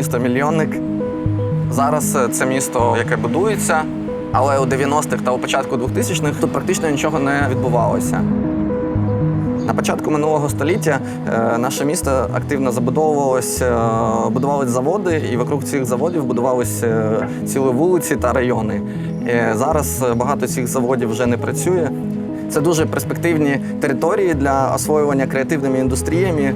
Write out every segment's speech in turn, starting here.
місто мільйонник. Зараз е, це місто, яке будується, але у 90-х та у початку 2000-х тут практично нічого не відбувалося. На початку минулого століття е, наше місто активно забудовувалося, е, будувались заводи, і вокруг цих заводів будувалися цілі вулиці та райони. Е, Зараз багато цих заводів вже не працює. Це дуже перспективні території для освоювання креативними індустріями.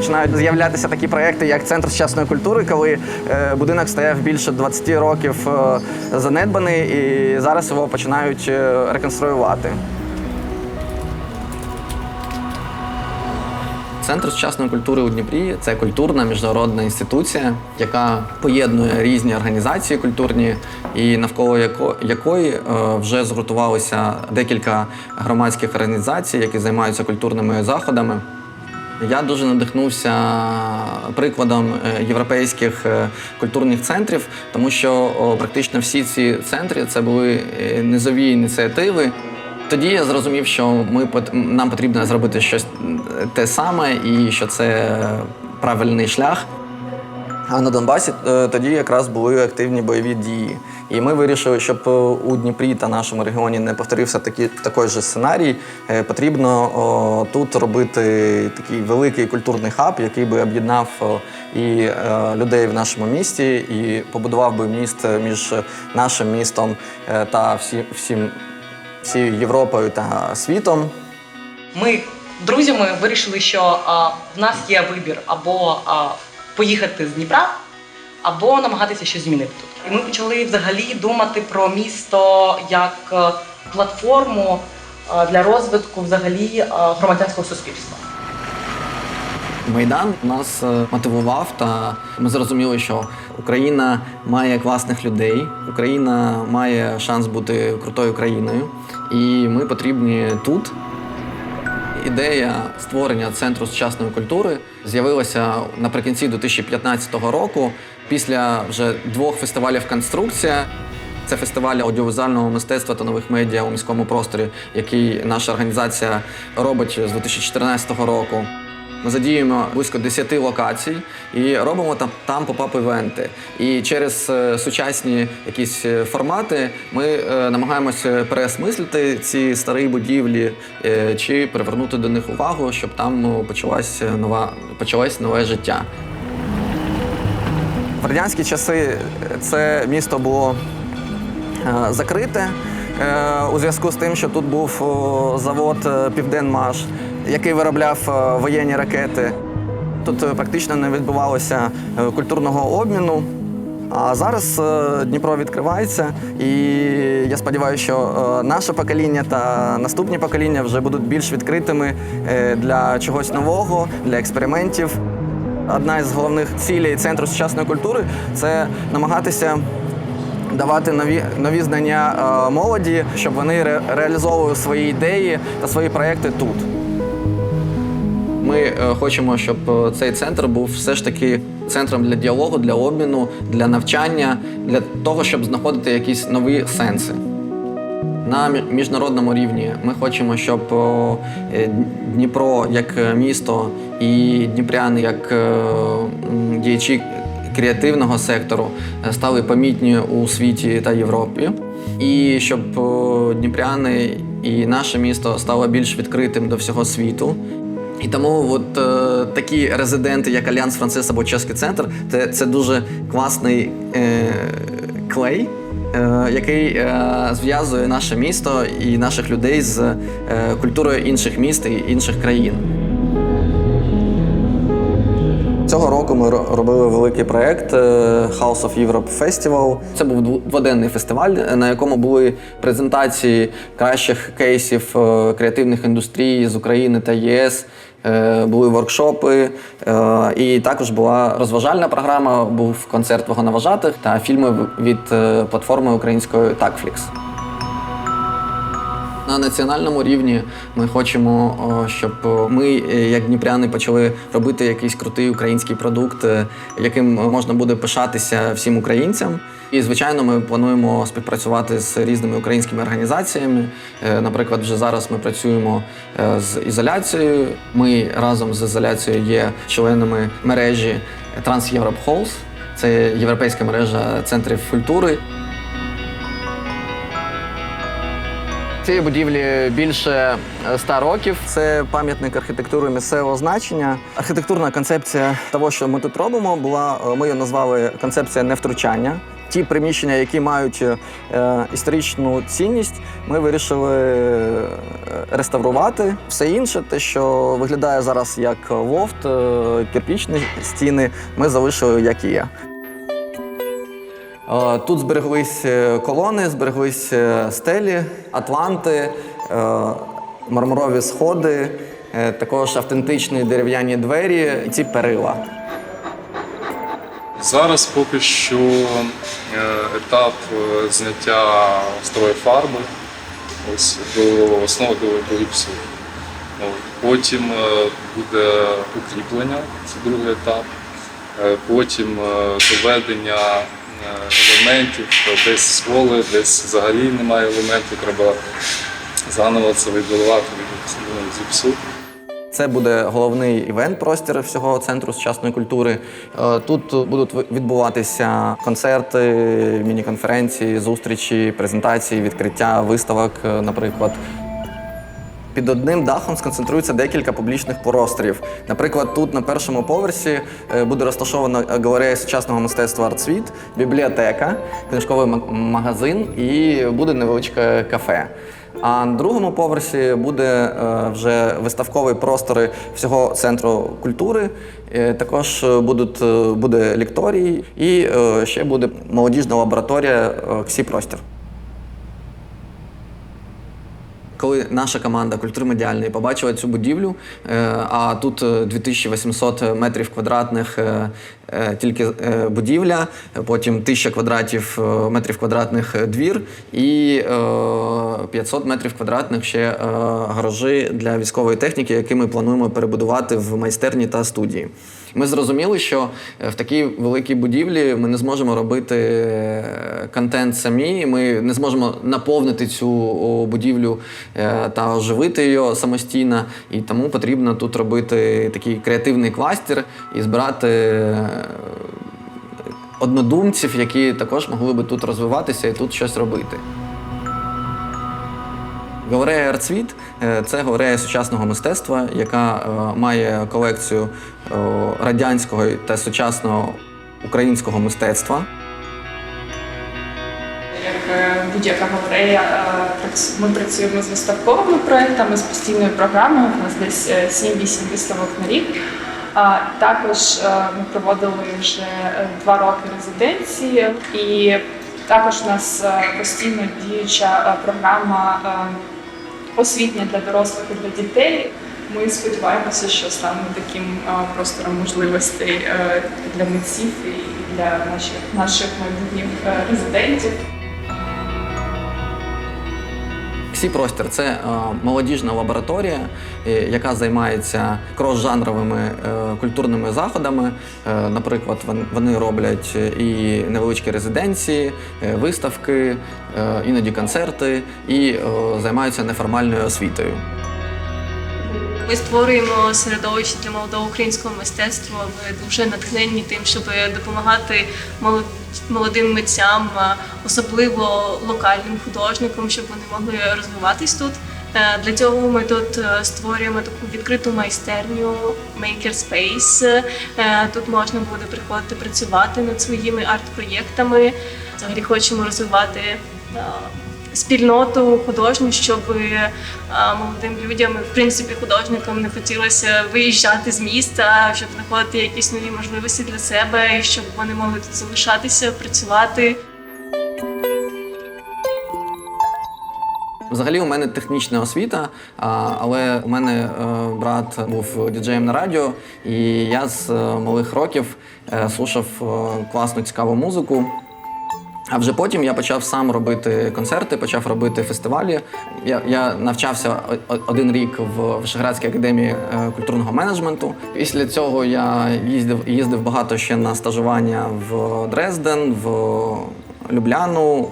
Починають з'являтися такі проекти, як Центр сучасної культури, коли е, будинок стояв більше 20 років е, занедбаний, і зараз його починають е, реконструювати. Центр сучасної культури у Дніпрі це культурна міжнародна інституція, яка поєднує різні організації культурні, і навколо якої вже згуртувалися декілька громадських організацій, які займаються культурними заходами. Я дуже надихнувся прикладом е, європейських е, культурних центрів, тому що практично всі ці центри це були е, низові ініціативи. Тоді я зрозумів, що ми нам потрібно зробити щось те саме, і що це правильний шлях. А на Донбасі е, тоді якраз були активні бойові дії. І ми вирішили, щоб е, у Дніпрі та нашому регіоні не повторився такий, такий же сценарій. е, Потрібно о, тут робити такий великий культурний хаб, який би об'єднав о, і е, людей в нашому місті, і побудував би міст між нашим містом та всі, всім, всією Європою та світом. Ми друзями вирішили, що а, в нас є вибір або а, поїхати з Дніпра, або намагатися щось змінити тут. І ми почали взагалі думати про місто як е, платформу е, для розвитку взагалі е, громадянського суспільства. Майдан нас мотивував, та ми зрозуміли, що Україна має класних людей, Україна має шанс бути крутою країною, і ми потрібні тут. Ідея створення центру сучасної культури з'явилася наприкінці 2015 року після вже двох фестивалів Конструкція. Це фестиваль аудіовізуального мистецтва та нових медіа у міському просторі, який наша організація робить з 2014 року. Ми задіюємо близько 10 локацій і робимо там, там поп-ап-івенти. І через е, сучасні якісь е, формати ми е, намагаємося переосмислити ці старі будівлі чи привернути до них увагу, щоб там ну, почалась нова, почалось нове життя. В радянські часи це місто було закрите у зв'язку з тим, що тут був завод Південмаш, який виробляв е, воєнні ракети. Тут е, практично не відбувалося е, культурного обміну. А зараз Дніпро відкривається, і я сподіваюся, що наше покоління та наступні покоління вже будуть більш відкритими для чогось нового, для експериментів. Одна із головних цілей центру сучасної культури це намагатися давати нові, нові знання молоді, щоб вони ре, реалізовували свої ідеї та свої проекти тут. Ми е, хочемо, щоб е, цей центр був все ж таки центром для діалогу, для обміну, для навчання, для того, щоб знаходити якісь нові сенси. На мі- міжнародному рівні ми хочемо, щоб е, Дніпро як місто і дніпряни як діячі креативного сектору стали помітні у світі та Європі. І щоб дніпряни і наше місто стало більш відкритим до всього світу. І тому от е, такі резиденти, як Альянс Францис або Чеський центр, це, це дуже класний е, клей, е, який е, зв'язує наше місто і наших людей з е, культурою інших міст і інших країн. Цього року ми робили великий проєкт е, House of Europe Festival. Це був дводенний фестиваль, е, на якому були презентації кращих кейсів е, креативних індустрій з України та єС. Е, Були воркшопи, е, і також була розважальна програма, був концерт вагоноважатих та фільми від е, платформи української Такфлікс. На національному рівні ми хочемо, щоб ми, е, як дніпряни, почали робити якийсь крутий український продукт, е, яким можна буде пишатися всім українцям. І, звичайно, ми плануємо співпрацювати з різними українськими організаціями. Е, Наприклад, вже зараз ми працюємо з ізоляцією. Ми разом з ізоляцією є членами мережі Trans Europe Halls. Це європейська мережа центрів культури. Цієї будівлі більше е, 100 років. Це пам'ятник архітектури місцевого значення. Архітектурна концепція того, що ми тут робимо, була е, ми її назвали концепція невтручання. Ті приміщення, які мають е, історичну цінність, ми вирішили е, реставрувати. Все інше, те, що виглядає зараз як лофт, е, кирпічні стіни, ми залишили як є. Е, Тут збереглись е, колони, збереглись е, стелі, атланти, мармурові сходи, також автентичні дерев'яні двері і ці перила. Зараз поки що етап зняття старої фарби ось до основи до, гіпсу. Потім буде укріплення, це другий етап. Потім доведення елементів, десь сколи, десь взагалі немає елементів, треба заново це відбудувати від ну, з гіпсу. Це буде головний івент-простір всього центру сучасної культури. Е, Тут будуть відбуватися концерти, міні-конференції, зустрічі, презентації, відкриття виставок, е, наприклад. Під одним дахом сконцентрується декілька публічних просторів. Наприклад, тут на першому поверсі е, буде розташована галерея сучасного мистецтва «Артсвіт», бібліотека, книжковий ма- магазин і буде невеличке кафе. А на другому поверсі буде е, вже виставкові простори всього центру культури. Е, Також будуть, буде лекторій і ще буде молодіжна лабораторія «Ксі Простір». Коли наша команда культури медіальної побачила цю будівлю, е, а тут е, 2800 метрів квадратних е, е, тільки е, будівля, потім 1000 квадратів е, метрів квадратних е, двір і е, 500 метрів квадратних ще е, гаражі для військової техніки, які ми плануємо перебудувати в майстерні та студії. Ми зрозуміли, що е, в такій великій будівлі ми не зможемо робити е, контент самі. Ми не зможемо наповнити цю будівлю е, та оживити її самостійно. І тому потрібно тут робити такий креативний кластер і збирати. Однодумців, які також могли би тут розвиватися і тут щось робити. Галерея «Артсвіт» – це галерея сучасного мистецтва, яка е, має колекцію е, радянського та сучасного українського мистецтва. Як е, будь-яка галерея, е, ми працюємо з виставковими проектами, з постійною програмою. У нас десь е, 7-8 виставок на рік. А також е, ми проводили вже е, два роки резиденції, і також у нас е, постійно діюча е, програма е, освітня для дорослих і для дітей. Ми сподіваємося, що стане таким простором можливостей е, для митців і для наших наших майбутніх е, резидентів. Ксі простір це е, молодіжна лабораторія, е, яка займається крос-жанровими е, культурними заходами. Наприклад, вони роблять і невеличкі резиденції, виставки, іноді концерти і займаються неформальною освітою. Ми створюємо середовище для молодого українського мистецтва. Ми дуже натхненні тим, щоб допомагати молод- молодим митцям, особливо локальним художникам, щоб вони могли розвиватись тут. Е, Для цього ми тут е, створюємо таку відкриту майстерню Maker Space. Е, Тут можна буде приходити працювати над своїми арт-проєктами. Взагалі хочемо розвивати спільноту художню, щоб е, молодим людям, в принципі, художникам не хотілося виїжджати з міста, щоб знаходити якісь нові можливості для себе, і щоб вони могли тут залишатися, працювати. Взагалі, у мене технічна освіта, але у мене е, брат був діджеєм на радіо, і я з е, малих років слухав е, класну цікаву музику. А вже потім я почав сам робити концерти, почав робити фестивалі. Я, я навчався один рік в Вишеградській академії е, культурного менеджменту. Після цього я їздив, їздив багато ще на стажування в Дрезден, в Любляну,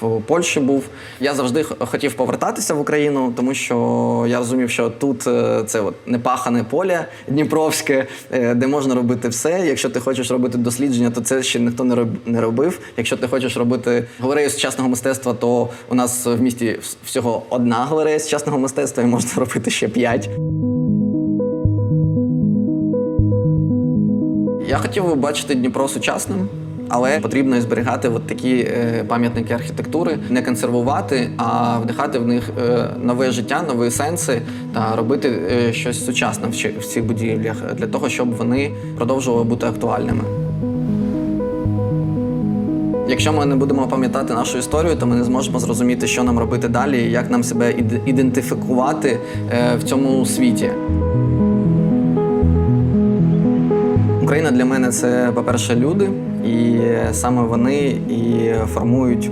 в Польщі був. Я завжди хотів повертатися в Україну, тому що я розумів, що тут е, це от непахане поле Дніпровське, е, де можна робити все. Якщо ти хочеш робити дослідження, то це ще ніхто не робив. Якщо ти хочеш робити галерею сучасного мистецтва, то у нас в місті всього одна галерея сучасного мистецтва і можна робити ще п'ять. Я хотів би бачити Дніпро сучасним, але потрібно зберігати от такі е, пам'ятники архітектури, не консервувати, а вдихати в них е, нове життя, нові сенси та робити е, щось сучасне в, цих будівлях для того, щоб вони продовжували бути актуальними. Якщо ми не будемо пам'ятати нашу історію, то ми не зможемо зрозуміти, що нам робити далі, як нам себе іде- ідентифікувати в цьому світі. Україна для мене це, по-перше, люди, і саме вони і формують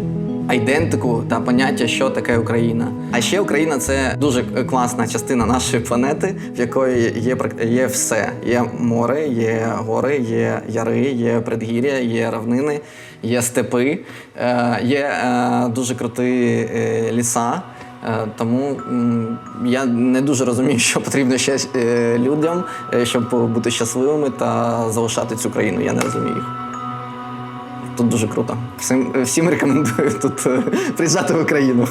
айдентику та поняття, що таке Україна. А ще Україна це дуже класна частина нашої планети, в якої є є все. Є море, є гори, є яри, є предгір'я, є равнини, є степи, е, є е, дуже круті е, ліса. Е, Тому я не дуже розумію, що потрібно ще е, людям, е, щоб бути щасливими та залишати цю країну. Я не розумію їх. Тут дуже круто. Всім, всім рекомендую тут приїжджати в Україну.